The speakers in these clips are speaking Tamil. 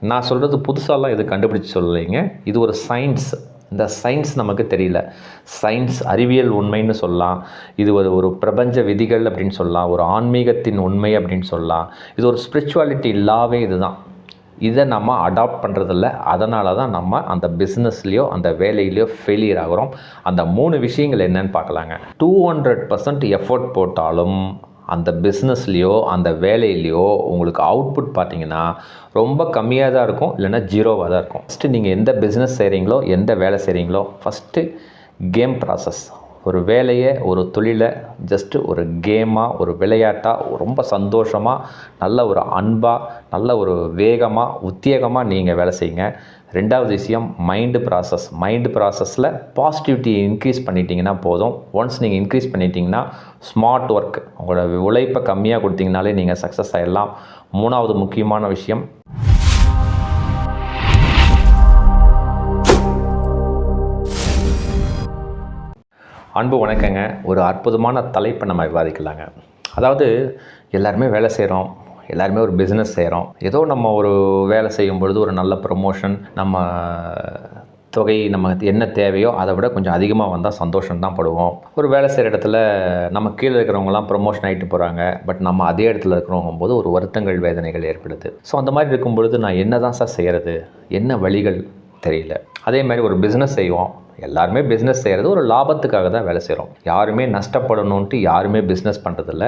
நான் சொல்கிறது புதுசாலாம் இது கண்டுபிடிச்சி சொல்லலைங்க. இது ஒரு சயின்ஸ் இந்த சயின்ஸ் நமக்கு தெரியல. சயின்ஸ் அறிவியல் உண்மைன்னு சொல்லலாம். இது ஒரு ஒரு பிரபஞ்ச விதிகள் அப்படின்னு சொல்லலாம். ஒரு ஆன்மீகத்தின் உண்மை அப்படின்னு சொல்லலாம். இது ஒரு ஸ்பிரிச்சுவாலிட்டி இல்லாவே இதுதான். இதை நம்ம அடாப்ட் பண்ணுறதில்ல அதனால தான் நம்ம அந்த பிஸ்னஸ்லேயோ அந்த வேலையிலையோ ஃபெயிலியர் ஆகிறோம். அந்த மூணு விஷயங்கள் என்னன்னு பார்க்கலாங்க. டூ ஹண்ட்ரட் பர்சன்ட் எஃபோர்ட் போட்டாலும் அந்த பிஸ்னஸ்லேயோ அந்த வேலையிலையோ உங்களுக்கு அவுட்புட் பார்த்தீங்கன்னா ரொம்ப கம்மியாக தான் இருக்கும். இல்லைன்னா ஜீரோவாக தான் இருக்கும். ஃபஸ்ட்டு நீங்கள் எந்த பிஸ்னஸ் செய்கிறீங்களோ எந்த வேலை செய்கிறீங்களோ ஃபஸ்ட்டு கேம் ப்ராசஸ் ஒரு வேலையை ஒரு தொழிலை ஜஸ்ட்டு ஒரு கேமாக ஒரு விளையாட்டாக ரொம்ப சந்தோஷமாக நல்ல ஒரு அன்பாக நல்ல ஒரு வேகமாக உத்தியோகமாக நீங்கள் வேலை செய்யுங்க. ரெண்டாவது விஷயம் மைண்டு ப்ராசஸ் மைண்டு ப்ராசஸில் பாசிட்டிவிட்டி இன்க்ரீஸ் பண்ணிட்டீங்கன்னா போதும். ஒன்ஸ் நீங்கள் இன்க்ரீஸ் பண்ணிட்டீங்கன்னா ஸ்மார்ட் ஒர்க் உங்களோட உழைப்பை கம்மியாக கொடுத்தீங்கனாலே நீங்கள் சக்ஸஸ் ஆகிடலாம் மூணாவது முக்கியமான விஷயம். அன்பு வணக்கங்க. ஒரு அற்புதமான தலைப்பை நம்ம விவாதிக்கலாங்க. அதாவது எல்லாருமே வேலை செய்கிறோம் எல்லாருமே ஒரு பிஸ்னஸ் செய்கிறோம் ஏதோ நம்ம ஒரு வேலை செய்யும் பொழுது ஒரு நல்ல ப்ரொமோஷன் நம்ம தொகை நமக்கு என்ன தேவையோ அதை விட கொஞ்சம் அதிகமாக வந்தால் சந்தோஷம் தான் படுவோம். ஒரு வேலை செய்கிற இடத்துல நம்ம கீழே இருக்கிறவங்கலாம் ப்ரொமோஷன் ஆகிட்டு போகிறாங்க பட் நம்ம அதே இடத்துல இருக்கிறவங்க போது ஒரு வருத்தங்கள் வேதனைகள் ஏற்படுது. ஸோ அந்த மாதிரி இருக்கும்பொழுது நான் என்ன தான் சார் செய்கிறது என்ன வழிகள் தெரியல. அதே மாதிரி ஒரு பிஸ்னஸ் செய்வோம். எல்லாருமே பிஸ்னஸ் செய்கிறது ஒரு லாபத்துக்காக தான் வேலை செய்கிறோம் யாருமே நஷ்டப்படணுன்ட்டு யாருமே பிஸ்னஸ் பண்ணுறதில்ல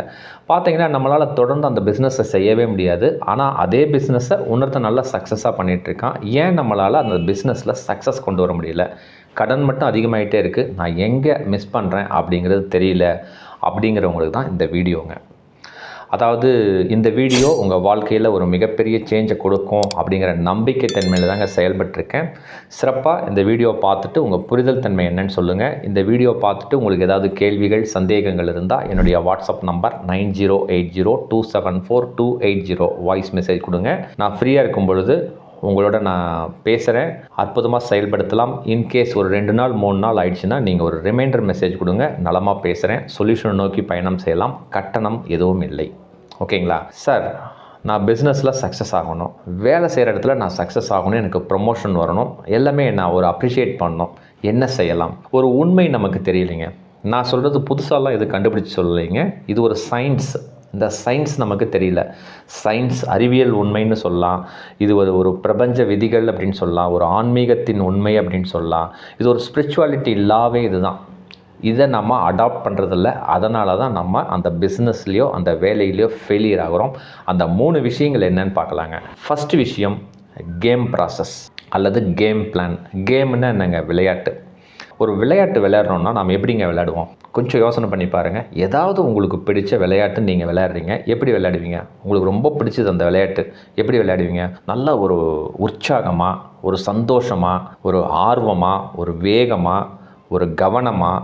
பார்த்தீங்கன்னா நம்மளால் தொடர்ந்து அந்த பிஸ்னஸை செய்யவே முடியாது. ஆனால் அதே பிஸ்னஸை உணர்த்த நல்லா சக்ஸஸாக பண்ணிகிட்ருக்கான் ஏன் நம்மளால் அந்த பிஸ்னஸில் சக்ஸஸ் கொண்டு வர முடியல? கடன் மட்டும் அதிகமாகிட்டே இருக்குது நான் எங்கே மிஸ் பண்ணுறேன் அப்படிங்கிறது தெரியல. அப்படிங்கிறவங்களுக்கு தான் இந்த வீடியோங்க அதாவது இந்த வீடியோ உங்கள் வாழ்க்கையில் ஒரு மிகப்பெரிய சேஞ்சை கொடுக்கும் அப்படிங்கிற நம்பிக்கை தன்மையில் தாங்க செயல்பட்டுருக்கேன். சிறப்பாக இந்த வீடியோ பார்த்துட்டு உங்கள் புரிதல் தன்மை என்னன்னு சொல்லுங்கள் இந்த வீடியோ பார்த்துட்டு உங்களுக்கு ஏதாவது கேள்விகள் சந்தேகங்கள் இருந்தால் என்னுடைய WhatsApp number nine zero eight zero two seven four two eight zero voice message கொடுங்க. நான் ஃப்ரீயாக இருக்கும் பொழுது உங்களோட நான் பேசுகிறேன் அற்புதமாக செயல்படுத்தலாம். இன்கேஸ் ஒரு ரெண்டு நாள் மூணு நாள் ஆயிடுச்சுன்னா நீங்கள் ஒரு ரிமைண்டர் மெசேஜ் கொடுங்க. நலமாக பேசுகிறேன் சொல்யூஷனை நோக்கி பயணம் செய்யலாம். கட்டணம் எதுவும் இல்லை. ஓகேங்களா? சார் நான் பிஸ்னஸில் சக்ஸஸ் ஆகணும். வேலை செய்கிற இடத்துல நான் சக்ஸஸ் ஆகணும் எனக்கு ப்ரொமோஷன் வரணும். எல்லாமே நான் ஒரு அப்ரிஷியேட் பண்ணணும். என்ன செய்யலாம்? ஒரு உண்மை நமக்கு தெரியலைங்க. நான் சொல்கிறது புதுசாலாம் இது கண்டுபிடிச்சி சொல்லலைங்க. இது ஒரு சயின்ஸ் இந்த சயின்ஸ் நமக்கு தெரியல. சயின்ஸ் அறிவியல் உண்மைன்னு சொல்லலாம். இது ஒரு ஒரு பிரபஞ்ச விதிகள் அப்படின்னு சொல்லலாம். ஒரு ஆன்மீகத்தின் உண்மை அப்படின்னு சொல்லலாம். இது ஒரு ஸ்பிரிச்சுவாலிட்டி இல்லாவே இதுதான். இதை நம்ம அடாப்ட் பண்ணுறதில்ல அதனால தான் நம்ம அந்த பிஸ்னஸ்லேயோ அந்த வேலையிலையோ ஃபெயிலியர் ஆகிறோம். அந்த மூணு விஷயங்கள் என்னன்னு பார்க்கலாங்க. ஃபஸ்ட் விஷயம் கேம் ப்ராசஸ் அல்லது கேம் பிளான் கேம்னா என்னங்க? விளையாட்டு. ஒரு விளையாட்டு விளையாடுறோம்னா நாம் எப்படிங்க விளையாடுவோம்? கொஞ்சம் யோசனை பண்ணி பாருங்கள் ஏதாவது உங்களுக்கு பிடிச்ச விளையாட்டு நீங்கள் விளையாடுறீங்க. எப்படி விளையாடுவீங்க? உங்களுக்கு ரொம்ப பிடிச்சது அந்த விளையாட்டு. எப்படி விளையாடுவீங்க? நல்ல ஒரு உற்சாகமாக ஒரு சந்தோஷமாக ஒரு ஆர்வமாக ஒரு வேகமாக ஒரு கவனமாக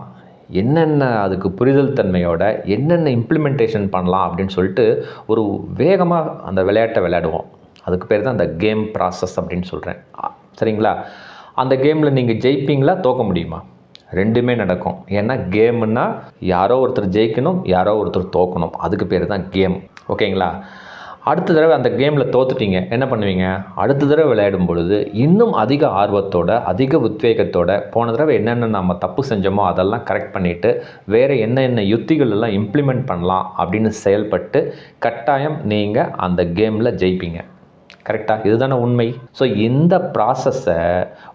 என்னென்ன அதுக்கு புரிதல் தன்மையோட என்னென்ன இம்ப்ளிமெண்டேஷன் பண்ணலாம் அப்படின்னு சொல்லிட்டு ஒரு வேகமாக அந்த விளையாட்டை விளையாடுவோம். அதுக்கு பேர் தான் அந்த கேம் ப்ராசஸ் அப்படின்னு சொல்கிறேன் சரிங்களா? அந்த கேமில் நீங்கள் ஜெயிப்பீங்களா தோக்க முடியுமா? ரெண்டுமே நடக்கும். ஏன்னா கேம்னா யாரோ ஒருத்தர் ஜெயிக்கணும் யாரோ ஒருத்தர் தோக்கணும். அதுக்கு பேர் தான் கேம் ஓகேங்களா? அடுத்த தடவை அந்த கேமில் தோத்துட்டீங்க. என்ன பண்ணுவீங்க? அடுத்த தடவை விளையாடும் பொழுது இன்னும் அதிக ஆர்வத்தோட அதிக உத்வேகத்தோட போன தடவை என்னென்ன நம்ம தப்பு செஞ்சோமோ அதெல்லாம் கரெக்ட் பண்ணிவிட்டு வேறு என்னென்ன யுத்திகள் எல்லாம் இம்ப்ளிமெண்ட் பண்ணலாம் அப்படின்னு செயல்பட்டு கட்டாயம் நீங்கள் அந்த கேமில் ஜெயிப்பீங்க. கரெக்டாக இதுதானே உண்மை? ஸோ இந்த ப்ராசஸை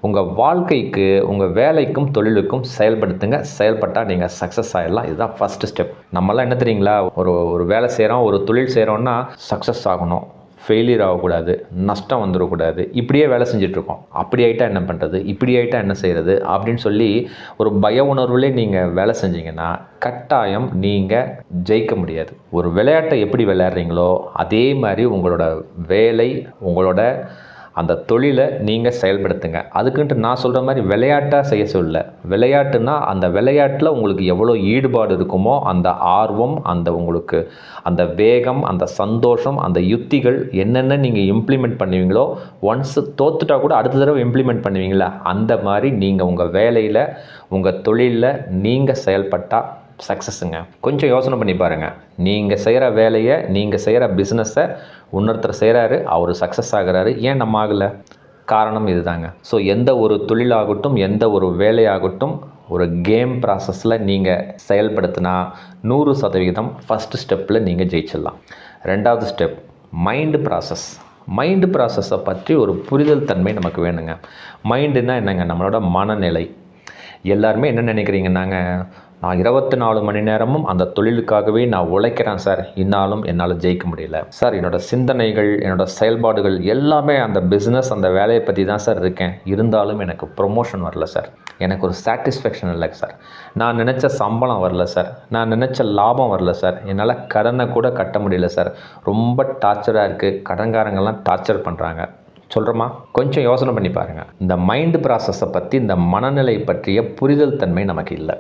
உங்கள் வாழ்க்கைக்கு உங்கள் வேலைக்கும் தொழிலுக்கும் செயல்படுத்துங்க. செயல்பட்டால் நீங்கள் சக்ஸஸ் ஆகிடலாம் இதுதான் ஃபஸ்ட்டு ஸ்டெப் நம்மளாம் என்ன தெரியுங்களா? ஒரு ஒரு வேலை செய்கிறோம் ஒரு தொழில் செய்கிறோன்னா சக்ஸஸ் ஆகணும். ஃபெயிலியர் ஆகக்கூடாது நஷ்டம் வந்துடக்கூடாது இப்படியே வேலை செஞ்சிட்ருக்கோம். அப்படி ஆகிட்டா என்ன பண்ணுறது இப்படி ஆகிட்டா என்ன செய்கிறது அப்படின்னு சொல்லி ஒரு பய உணர்வுலே நீங்கள் வேலை செஞ்சீங்கன்னா கட்டாயம் நீங்கள் ஜெயிக்க முடியாது. ஒரு விளையாட்டை எப்படி விளையாடுறீங்களோ அதே மாதிரி உங்களோட வேலை உங்களோட அந்த தொழிலை நீங்கள் செயல்படுத்துங்க. அதுக்குன்ட்டு நான் சொல்கிற மாதிரி விளையாட்டாக செய்ய சொல்ல. விளையாட்டுனா அந்த விளையாட்டில் உங்களுக்கு எவ்வளோ ஈடுபாடு இருக்குமோ அந்த ஆர்வம் அந்த உங்களுக்கு அந்த வேகம் அந்த சந்தோஷம் அந்த யுத்திகள் என்னென்ன நீங்கள் இம்ப்ளிமெண்ட் பண்ணுவீங்களோ ஒன்ஸ் தோத்துட்டா கூட அடுத்த தடவை இம்ப்ளிமெண்ட் பண்ணுவீங்களா? அந்த மாதிரி நீங்கள் உங்கள் வேலையில் உங்கள் தொழிலில் நீங்கள் செயல்பட்டால் சக்ஸஸுங்க கொஞ்சம் யோசனை பண்ணி பாருங்கள் நீங்கள் செய்கிற வேலையை நீங்கள் செய்கிற பிஸ்னஸை இன்னொருத்தர் செய்கிறாரு அவர் சக்ஸஸ் ஆகிறாரு. ஏன் நம்ம ஆகலை? காரணம் இதுதாங்க. ஸோ எந்த ஒரு தொழிலாகட்டும் எந்த ஒரு வேலையாகட்டும் ஒரு கேம் ப்ராசஸில் நீங்கள் செயல்படுத்தினா நூறு சதவிகிதம் ஃபஸ்ட்டு ஸ்டெப்பில் நீங்கள் ஜெயிச்சிடலாம். ரெண்டாவது ஸ்டெப் மைண்டு ப்ராசஸ் மைண்டு ப்ராசஸை பற்றி ஒரு புரிதல் தன்மை நமக்கு வேணுங்க. மைண்டுனால் என்னங்க? நம்மளோட மனநிலை. எல்லாருமே என்ன நினைக்கிறீங்கன்னாங்க? நான் இருபத்தி நாலு மணி நேரமும் அந்த தொழிலுக்காகவே நான் உழைக்கிறேன் சார். இன்னாலும் என்னால் ஜெயிக்க முடியல. சார் என்னோட சிந்தனைகள் என்னோட செயல்பாடுகள் எல்லாமே அந்த பிஸ்னஸ் அந்த வேலையை பற்றி தான் சார் இருக்கேன். இருந்தாலும் எனக்கு ப்ரொமோஷன் வரல சார். எனக்கு ஒரு சாட்டிஸ்ஃபேக்ஷன் இல்லை சார். நான் நினச்ச சம்பளம் வரல சார். நான் நினச்ச லாபம் வரல சார். என்னால் கடனை கூட கட்ட முடியல சார். ரொம்ப டார்ச்சராக இருக்குது கடன்காரங்கள்லாம் டார்ச்சர் பண்ணுறாங்க சொல்கிறோமா கொஞ்சம் யோசனை பண்ணி பாருங்கள் இந்த மைண்டு ப்ராசஸை பற்றி இந்த மனநிலை பற்றிய புரிதல் தன்மை நமக்கு இல்லை.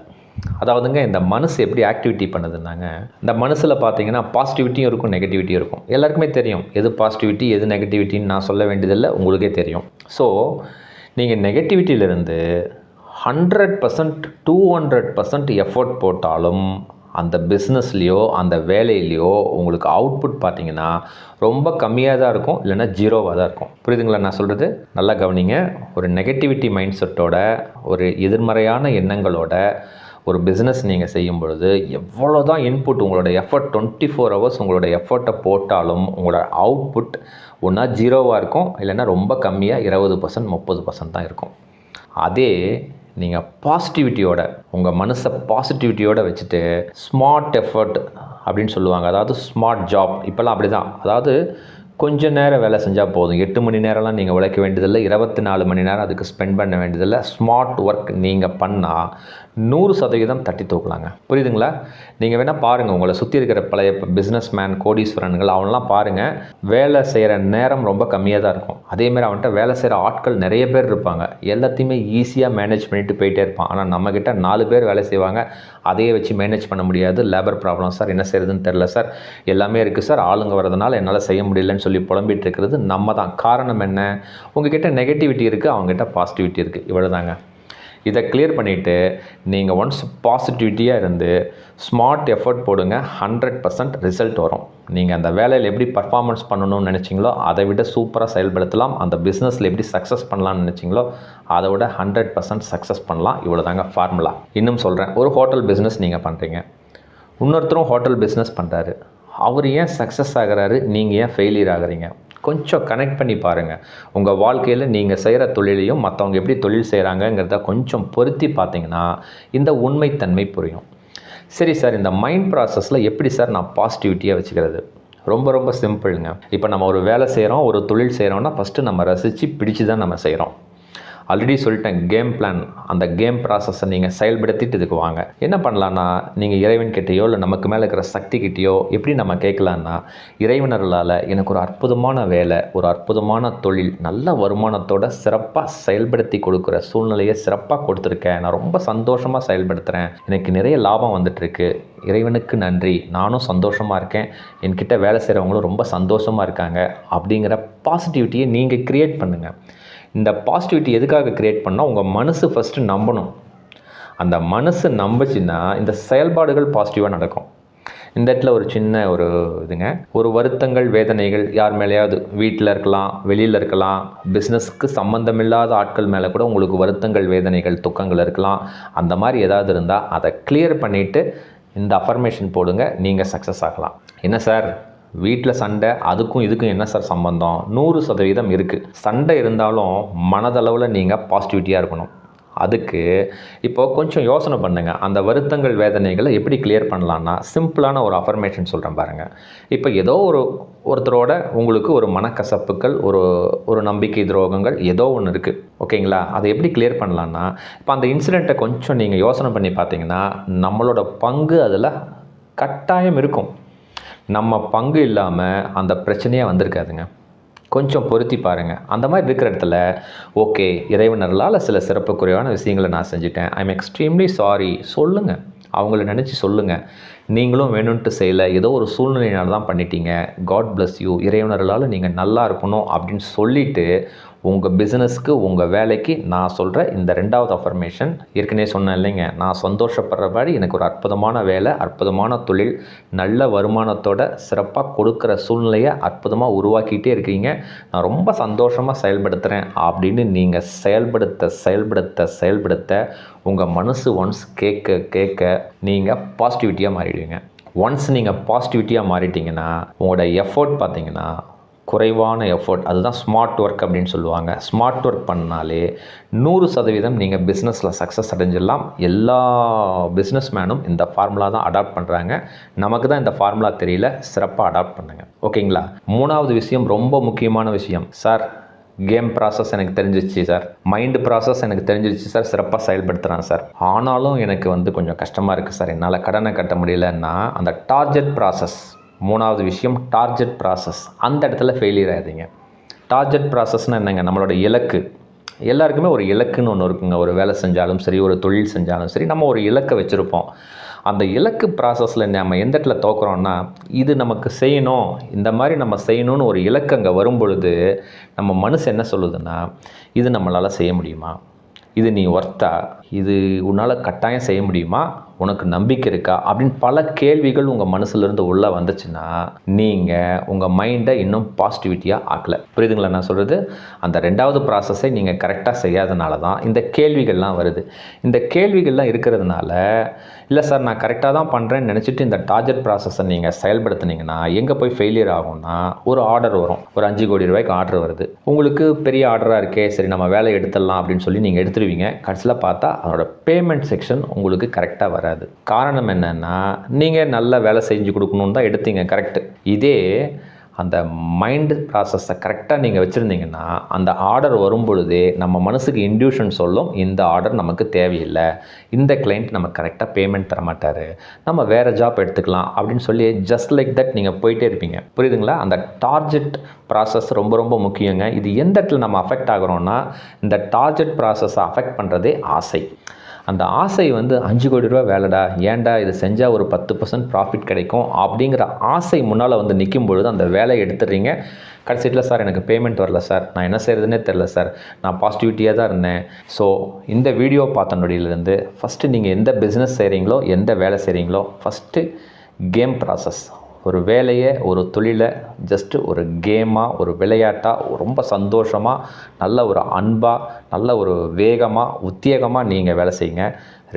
அதாவதுங்க இந்த மனசு எப்படி ஆக்டிவிட்டி பண்ணுதுன்னாங்க இந்த மனசில் பார்த்தீங்கன்னா பாசிட்டிவிட்டியும் இருக்கும் நெகட்டிவிட்டியும் இருக்கும். எல்லாருக்குமே தெரியும். எது பாசிட்டிவிட்டி எது நெகட்டிவிட்டின்னு நான் சொல்ல வேண்டியதில்லை உங்களுக்கே தெரியும். ஸோ நீங்கள் நெகட்டிவிட்டியிலிருந்து hundred percent to hundred percent effort போட்டாலும் அந்த பிஸ்னஸ்லேயோ அந்த வேலையிலையோ உங்களுக்கு அவுட்புட் பார்த்தீங்கன்னா ரொம்ப கம்மியாக தான் இருக்கும் இல்லைன்னா ஜீரோவாக தான் இருக்கும். புரியுதுங்களா நான் சொல்கிறது நல்லா கவனிங்க. ஒரு நெகட்டிவிட்டி மைண்ட் செட்டோட ஒரு எதிர்மறையான எண்ணங்களோட ஒரு பிஸ்னஸ் நீங்கள் செய்யும் பொழுது எவ்வளோ தான் இன்புட் உங்களோட எஃபர்ட் டுவெண்ட்டி ஃபோர் ஹவர்ஸ் உங்களோட எஃபர்ட்டை போட்டாலும் உங்களோட அவுட்புட் ஒன்றா ஜீரோவாக இருக்கும் இல்லைன்னா ரொம்ப கம்மியாக இருபது பர்சன்ட் முப்பது பர்சன்ட் தான் இருக்கும். அதே நீங்கள் பாசிட்டிவிட்டியோட உங்கள் மனசை பாசிட்டிவிட்டியோட வச்சுட்டு ஸ்மார்ட் எஃபர்ட் அப்படின்னு சொல்லுவாங்க. அதாவது ஸ்மார்ட் ஜாப் இப்போல்லாம் அப்படி தான் அதாவது கொஞ்ச நேரம் வேலை செஞ்சால் போதும். எட்டு மணி நேரம்லாம் நீங்கள் உழைக்க வேண்டியதில்லை. இருபத்தி நாலு மணி நேரம் அதுக்கு ஸ்பெண்ட் பண்ண வேண்டியதில்லை. ஸ்மார்ட் ஒர்க் நீங்கள் பண்ணால் நூறு சதவீதம் தட்டி தூக்கலாங்க. புரியுதுங்களா? நீங்கள் வேணால் பாருங்கள் உங்களை சுற்றி இருக்கிற பழைய பிஸ்னஸ் மேன் கோடீஸ்வரன்கள் அவனெலாம் பாருங்கள் வேலை செய்கிற நேரம் ரொம்ப கம்மியாக தான் இருக்கும். அதேமாதிரி அவன்கிட்ட வேலை செய்கிற ஆட்கள் நிறைய பேர் இருப்பாங்க. எல்லாத்தையுமே ஈஸியாக மேனேஜ் பண்ணிட்டு போயிட்டே இருப்பான். ஆனால் நம்மக்கிட்ட நாலு பேர் வேலை செய்வாங்க. அதையே வச்சு மேனேஜ் பண்ண முடியாது. லேபர் ப்ராப்ளம் சார் என்ன செய்யறதுன்னு தெரில சார் எல்லாமே இருக்குது சார் ஆளுங்க வரதுனால என்னால் செய்ய முடியலன்னு சொல்லி புலம்பிகிட்டு இருக்கிறது நம்ம தான். காரணம் என்ன? உங்ககிட்ட நெகட்டிவிட்டி இருக்குது அவங்ககிட்ட பாசிட்டிவிட்டி இருக்குது இவ்வளோதாங்க இதை கிளியர் பண்ணிவிட்டு நீங்கள் ஒன்ஸ் பாசிட்டிவிட்டியாக இருந்து ஸ்மார்ட் எஃபர்ட் போடுங்க ஹண்ட்ரட் பர்சன்ட் ரிசல்ட் வரும். நீங்கள் அந்த வேலையில் எப்படி பர்ஃபார்மன்ஸ் பண்ணணும்னு நினச்சிங்களோ அதை விட சூப்பராக செயல்படுத்தலாம். அந்த பிஸ்னஸில் எப்படி சக்ஸஸ் பண்ணலாம்னு நினச்சிங்களோ அதை விட ஹண்ட்ரட் பர்சன்ட் சக்ஸஸ் பண்ணலாம். இவ்வளோ தாங்க ஃபார்முலா இன்னும் சொல்கிறேன் ஒரு ஹோட்டல் பிஸ்னஸ் நீங்கள் பண்ணுறீங்க இன்னொருத்தரும் ஹோட்டல் பிஸ்னஸ் பண்ணுறாரு அவர் ஏன் சக்ஸஸ் ஆகுறாரு? நீங்கள் ஏன் ஃபெயிலியர் ஆகுறீங்க? கொஞ்சம் கனெக்ட் பண்ணி பாருங்கள் உங்கள் வாழ்க்கையில் நீங்கள் செய்கிற தொழிலையும் மற்றவங்க எப்படி தொழில் செய்கிறாங்கங்கிறத கொஞ்சம் பொருத்தி பார்த்தீங்கன்னா இந்த உண்மைத்தன்மை புரியும். சரி சார் இந்த மைண்ட் ப்ராசஸில் எப்படி சார் நான் பாசிட்டிவிட்டியாக வச்சுக்கிறது? ரொம்ப ரொம்ப சிம்பிளுங்க இப்போ நம்ம ஒரு வேலை செய்கிறோம் ஒரு தொழில் செய்கிறோம்னா ஃபஸ்ட்டு நம்ம ரசித்து பிடிச்சு தான் நம்ம செய்கிறோம் ஆல்ரெடி சொல்லிட்டேன் கேம் பிளான் அந்த கேம் ப்ராசஸை நீங்கள் செயல்படுத்திட்டு இதுக்கு வாங்க. என்ன பண்ணலான்னா நீங்கள் இறைவன் கிட்டேயோ இல்லை நமக்கு மேலே இருக்கிற சக்தி கிட்டேயோ எப்படி நம்ம கேட்கலான்னா இறைவனர்களால் எனக்கு ஒரு அற்புதமான வேலை ஒரு அற்புதமான தொழில் நல்ல வருமானத்தோட சிறப்பாக செயல்படுத்தி கொடுக்குற சூழ்நிலையை சிறப்பாக கொடுத்துருக்கேன். நான் ரொம்ப சந்தோஷமாக செயல்படுத்துகிறேன் எனக்கு நிறைய லாபம் வந்துட்டுருக்கு. இறைவனுக்கு நன்றி. நானும் சந்தோஷமாக இருக்கேன். என்கிட்ட வேலை செய்கிறவங்களும் ரொம்ப சந்தோஷமாக இருக்காங்க. அப்படிங்கிற பாசிட்டிவிட்டியை நீங்கள் க்ரியேட் பண்ணுங்கள் இந்த பாசிட்டிவிட்டி எதுக்காக க்ரியேட் பண்ணால் உங்கள் மனசு ஃபஸ்ட்டு நம்பணும். அந்த மனசு நம்பிச்சின்னா இந்த செயல்பாடுகள் பாசிட்டிவாக நடக்கும். இந்த இடத்துல ஒரு சின்ன ஒரு இதுங்க. ஒரு வருத்தங்கள் வேதனைகள் யார் மேலேயாவது வீட்டில் இருக்கலாம் வெளியில் இருக்கலாம் பிஸ்னஸ்க்கு சம்மந்தமில்லாத ஆட்கள் மேலே கூட உங்களுக்கு வருத்தங்கள் வேதனைகள் துக்கங்கள் இருக்கலாம். அந்த மாதிரி ஏதாவது இருந்தால் அதை கிளியர் பண்ணிவிட்டு இந்த அஃபர்மேஷன் போடுங்க. நீங்கள் சக்ஸஸ் ஆகலாம். என்ன சார் வீட்டில் சண்டை அதுக்கும் இதுக்கும் என்ன சார் சம்பந்தம்? நூறு சதவீதம் இருக்குது சண்டை இருந்தாலும் மனதளவில் நீங்கள் பாசிட்டிவிட்டியாக இருக்கணும். அதுக்கு இப்போ கொஞ்சம் யோசனை பண்ணுங்கள் அந்த வருத்தங்கள் வேதனைகளை எப்படி கிளியர் பண்ணலான்னா சிம்பிளான ஒரு அஃபர்மேஷன் சொல்கிறேன் பாருங்கள் இப்போ ஏதோ ஒரு ஒருத்தரோட உங்களுக்கு ஒரு மனக்கசப்புகள் ஒரு ஒரு நம்பிக்கை துரோகங்கள் ஏதோ ஒன்று இருக்குது ஓகேங்களா? அதை எப்படி கிளியர் பண்ணலான்னா இப்போ அந்த இன்சிடெண்ட்டை கொஞ்சம் நீங்கள் யோசனை பண்ணி பார்த்தீங்கன்னா நம்மளோட பங்கு அதில் கட்டாயம் இருக்கும். நம்ம பங்கு இல்லாமல் அந்த பிரச்சனையே வந்திருக்காதுங்க. கொஞ்சம் பொருத்தி பாருங்கள் அந்த மாதிரி இருக்கிற இடத்துல ஓகே இறைவனர்களால் சில சிறப்பு குறைவான விஷயங்களை நான் செஞ்சுட்டேன். ஐ எம் எக்ஸ்ட்ரீம்லி சாரி சொல்லுங்கள் அவங்கள நினச்சி சொல்லுங்கள் நீங்களும் வேணும்ன்ட்டு செய்யலை. ஏதோ ஒரு சூழ்நிலையினால் தான் பண்ணிட்டீங்க. காட் பிளஸ் யூ இறைவனர்களால் நீங்கள் நல்லா இருக்கணும் அப்படின்னு சொல்லிவிட்டு உங்கள் பிஸ்னஸ்க்கு உங்கள் வேலைக்கு நான் சொல்கிற இந்த ரெண்டாவது அஃபர்மேஷன் ஏற்கனவே சொன்னேன் இல்லைங்க. நான் சந்தோஷப்படுற மாதிரி எனக்கு ஒரு அற்புதமான வேலை அற்புதமான தொழில் நல்ல வருமானத்தோட சிறப்பாக கொடுக்குற சூழ்நிலையை அற்புதமாக உருவாக்கிட்டே இருக்கீங்க. நான் ரொம்ப சந்தோஷமாக செயல்படுத்துகிறேன் அப்படின்னு நீங்கள் செயல்படுத்த செயல்படுத்த செயல்படுத்த உங்கள் மனசு ஒன்ஸ் கேட்க கேட்க நீங்கள் பாசிட்டிவிட்டியாக மாறிடுவீங்க. ஒன்ஸ் நீங்கள் பாசிட்டிவிட்டியாக மாறிட்டீங்கன்னா உங்களோட எஃபோர்ட் பார்த்தீங்கன்னா குறைவான எஃபோர்ட் அதுதான் ஸ்மார்ட் ஒர்க் அப்படின்னு சொல்லுவாங்க. ஸ்மார்ட் ஒர்க் பண்ணாலே நூறு சதவீதம் நீங்கள் பிஸ்னஸில் சக்ஸஸ் அடைஞ்சிடலாம். எல்லா பிஸ்னஸ் மேனும் இந்த ஃபார்முலா தான் அடாப்ட் பண்ணுறாங்க நமக்கு தான் இந்த ஃபார்முலா தெரியல சிறப்பாக அடாப்ட் பண்ணுங்கள் ஓகேங்களா மூணாவது விஷயம் ரொம்ப முக்கியமான விஷயம். சார் கேம் ப்ராசஸ் எனக்கு தெரிஞ்சிச்சு சார் மைண்டு ப்ராசஸ் எனக்கு தெரிஞ்சிருச்சு சார் சிறப்பாக செயல்படுத்துகிறேன் சார் ஆனாலும் எனக்கு வந்து கொஞ்சம் கஷ்டமாக இருக்குது சார் என்னால் கடனை கட்ட முடியலன்னா அந்த டார்ஜெட் ப்ராசஸ் மூணாவது விஷயம் டார்கெட் ப்ராசஸ் அந்த இடத்துல ஃபெயிலியர் ஆகிடுங்க டார்கெட் ப்ராசஸ்னால் என்னங்க? நம்மளோட இலக்கு. எல்லாருக்குமே ஒரு இலக்குன்னு ஒன்று இருக்குங்க. ஒரு வேலை செஞ்சாலும் சரி ஒரு தொழில் செஞ்சாலும் சரி நம்ம ஒரு இலக்கை வச்சுருப்போம். அந்த இலக்கு ப்ராசஸில் நம்ம எந்த இடத்துல தோக்குறோம்னா இது நமக்கு செய்யணும் இந்த மாதிரி நம்ம செய்யணும்னு ஒரு இலக்கு அங்கே வரும் பொழுது நம்ம மனசு என்ன சொல்லுதுன்னா இது நம்மளால் செய்ய முடியுமா? இது நீ ஒர்த்தா இது உன்னால் கட்டாயம் செய்ய முடியுமா? உனக்கு நம்பிக்கை இருக்கா அப்படின்னு பல கேள்விகள் உங்கள் மனசுலேருந்து உள்ளே வந்துச்சுன்னா நீங்கள் உங்கள் மைண்டை இன்னும் பாசிட்டிவிட்டியாக ஆக்கலை. புரியுதுங்களா நான் சொல்கிறது அந்த ரெண்டாவது ப்ராசஸை நீங்கள் கரெக்டாக செய்யாதனால தான் இந்த கேள்விகள்லாம் வருது. இந்த கேள்விகள்லாம் இருக்கிறதுனால இல்லை சார் நான் கரெக்டாக தான் பண்ணுறேன்னு நினச்சிட்டு இந்த டார்ஜெட் ப்ராசஸை நீங்கள் செயல்படுத்துனீங்கன்னா எங்கே போய் ஃபெயிலியர் ஆகும்னா ஒரு ஆர்டர் வரும். ஒரு அஞ்சு கோடி ரூபாய்க்கு ஆர்டர் வருது. உங்களுக்கு பெரிய ஆர்டராக இருக்கே சரி நம்ம வேலை எடுத்துடலாம் அப்படின்னு சொல்லி நீங்கள் எடுத்துருவீங்க. கடைசியில் பார்த்தா அதோட பேமெண்ட் செக்ஷன் உங்களுக்கு கரெக்டாக வராது. காரணம் என்னென்னா நீங்கள் நல்ல வேலை செஞ்சு கொடுக்கணுன்னு தான் எடுத்தீங்க கரெக்டு இதே அந்த மைண்டு ப்ராசஸை கரெக்டாக நீங்கள் வச்சுருந்தீங்கன்னா அந்த ஆர்டர் வரும் பொழுதே நம்ம மனசுக்கு இன்டியூஷன் சொல்லும் இந்த ஆர்டர் நமக்கு தேவையில்லை. இந்த கிளைண்ட் நமக்கு கரெக்டாக பேமெண்ட் தர மாட்டார். நம்ம வேறு ஜாப் எடுத்துக்கலாம் அப்படின்னு சொல்லி ஜஸ்ட் லைக் தட் நீங்கள் போயிட்டே இருப்பீங்க. புரியுதுங்களா? அந்த டார்ஜெட் ப்ராசஸ் ரொம்ப ரொம்ப முக்கியங்க. இது எந்த இடத்துல நம்ம அஃபெக்ட் ஆகிறோன்னா இந்த டார்ஜெட் ப்ராசஸை அஃபெக்ட் பண்ணுறதே ஆசை. அந்த ஆசை வந்து அஞ்சு கோடி ரூபா வேலைடா ஏன்டா இது செஞ்சால் ஒரு பத்து பர்சன்ட் ப்ராஃபிட் கிடைக்கும் அப்படிங்கிற ஆசை முன்னால் வந்து நிற்கும் பொழுது அந்த வேலையை எடுத்துடுறீங்க. கடைசியில் சார் எனக்கு பேமெண்ட் வரல சார். நான் என்ன செய்கிறதுனே தெரில சார். நான் பாசிட்டிவிட்டியாக தான் இருந்தேன். ஸோ இந்த வீடியோ பார்த்த நொடியிலேருந்து ஃபஸ்ட்டு நீங்கள் எந்த பிஸ்னஸ் செய்கிறீங்களோ எந்த வேலை செய்கிறீங்களோ ஃபஸ்ட்டு கேம் ப்ராசஸ் ஒரு வேலையை ஒரு தொழிலை ஜஸ்ட்டு ஒரு கேமாக ஒரு விளையாட்டாக ரொம்ப சந்தோஷமாக நல்ல ஒரு அன்பாக நல்ல ஒரு வேகமாக உத்தியோகமாக நீங்கள் வேலை செய்யுங்க.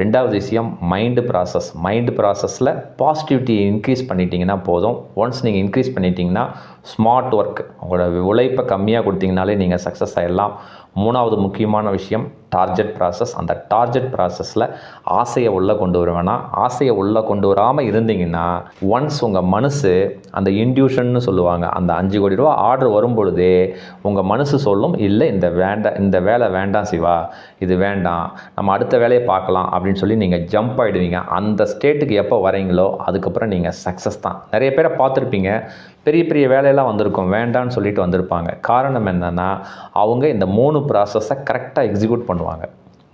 ரெண்டாவது விஷயம் மைண்டு ப்ராசஸ் மைண்டு ப்ராசஸில் பாசிட்டிவிட்டி இன்க்ரீஸ் பண்ணிட்டீங்கன்னா போதும். ஒன்ஸ் நீங்கள் இன்க்ரீஸ் பண்ணிட்டீங்கன்னா ஸ்மார்ட் ஒர்க் உங்களோட உழைப்பை கம்மியாக கொடுத்தீங்கனாலே நீங்கள் சக்ஸஸ் ஆகிடலாம் மூணாவது முக்கியமான விஷயம் டார்ஜெட் ப்ராசஸ் அந்த டார்ஜெட் ப்ராசஸில் ஆசையை உள்ளே கொண்டு வருவேன்னா ஆசையை உள்ளே கொண்டு வராமல் இருந்தீங்கன்னா ஒன்ஸ் உங்கள் மனசு அந்த இன்டியூஷன்னு சொல்லுவாங்க அந்த அஞ்சு கோடி ரூபா ஆர்டர் வரும்பொழுதே உங்கள் மனசு சொல்லும் இல்லை இந்த வேண்டாம் இந்த வேலை வேண்டாம். வேண்டாம் சிவா இது வேண்டாம். நம்ம அடுத்த வேலையை பார்க்கலாம் அப்படின்னு சொல்லி நீங்கள் ஜம்ப் ஆகிடுவீங்க அந்த ஸ்டேட்டுக்கு எப்போ வரீங்களோ அதுக்கப்புறம் நீங்கள் சக்ஸஸ் தான். நிறைய பேரை பார்த்துருப்பீங்க. பெரிய பெரிய வேலையெல்லாம் வந்திருக்கும். வேண்டான்னு சொல்லிட்டு வந்திருப்பாங்க. காரணம் என்னென்னா அவங்க இந்த மூணு ப்ராசஸை கரெக்டாக எக்ஸிக்யூட் பண்ணுவாங்க.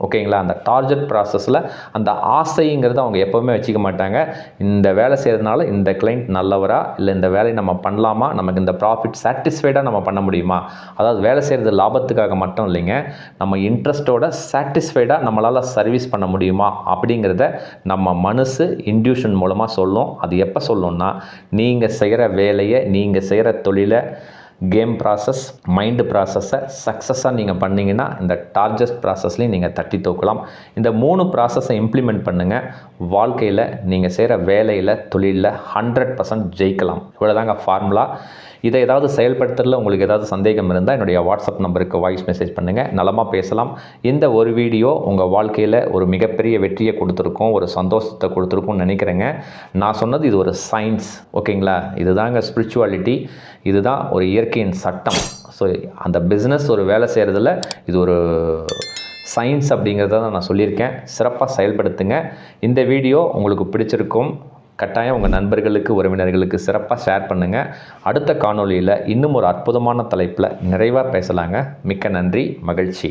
ஓகேங்களா? அந்த டார்கெட் ப்ராசஸில் அந்த ஆசைங்கிறத அவங்க எப்போவுமே வச்சுக்க மாட்டாங்க. இந்த வேலை செய்கிறதுனால இந்த கிளைண்ட் நல்லவரா? இல்லை இந்த வேலையை நம்ம பண்ணலாமா? நமக்கு இந்த ப்ராஃபிட் சாட்டிஸ்ஃபைடாக நம்ம பண்ண முடியுமா? அதாவது வேலை செய்கிறது லாபத்துக்காக மட்டும் இல்லைங்க. நம்ம இன்ட்ரெஸ்ட்டோட சாட்டிஸ்ஃபைடாக நம்மளால் சர்வீஸ் பண்ண முடியுமா? அப்படிங்கிறத நம்ம மனசு இன்டியூஷன் மூலமாக சொல்லும். அது எப்போ சொல்லணும்னா நீங்கள் செய்கிற வேலையை நீங்கள் செய்கிற தொழிலை கேம் ப்ராசஸ் மைண்டு ப்ராசஸை சக்ஸஸாக நீங்கள் பண்ணிங்கன்னா இந்த டார்ஜஸ்ட் ப்ராசஸ்லையும் நீங்கள் தட்டி தூக்கலாம். இந்த மூணு ப்ராசஸை இம்ப்ளிமெண்ட் பண்ணுங்கள் வாழ்க்கையில் நீங்கள் செய்கிற வேலையில் தொழிலில் ஹண்ட்ரட் பர்சன்ட் ஜெயிக்கலாம். இவ்வளோதாங்க ஃபார்முலா இதை ஏதாவது செயல்படுத்துறதுல உங்களுக்கு ஏதாவது சந்தேகம் இருந்தால் என்னுடைய வாட்ஸ்அப் நம்பருக்கு வாய்ஸ் மெசேஜ் பண்ணுங்கள் நலமாக பேசலாம். இந்த ஒரு வீடியோ உங்கள் வாழ்க்கையில் ஒரு மிகப்பெரிய வெற்றியை கொடுத்துருக்கோம் ஒரு சந்தோஷத்தை கொடுத்துருக்கும்னு நினைக்கிறேங்க. நான் சொன்னது இது ஒரு சயின்ஸ் ஓகேங்களா? இதுதாங்க ஸ்பிரிச்சுவாலிட்டி இதுதான் ஒரு இயற்கையின் சட்டம். ஸோ அந்த பிஸ்னஸ் ஒரு வேலை செய்கிறதுல இது ஒரு சயின்ஸ் அப்படிங்கிறத தான் நான் சொல்லியிருக்கேன். சிறப்பாக செயல்படுத்துங்க. இந்த வீடியோ உங்களுக்கு பிடிச்சிருக்கும். கட்டாயம் உங்கள் நண்பர்களுக்கு உறவினர்களுக்கு சிறப்பாக ஷேர் பண்ணுங்கள் அடுத்த காணொளியில் இன்னும் ஒரு அற்புதமான தலைப்பில் நிறைவாக பேசலாங்க. மிக்க நன்றி மகிழ்ச்சி.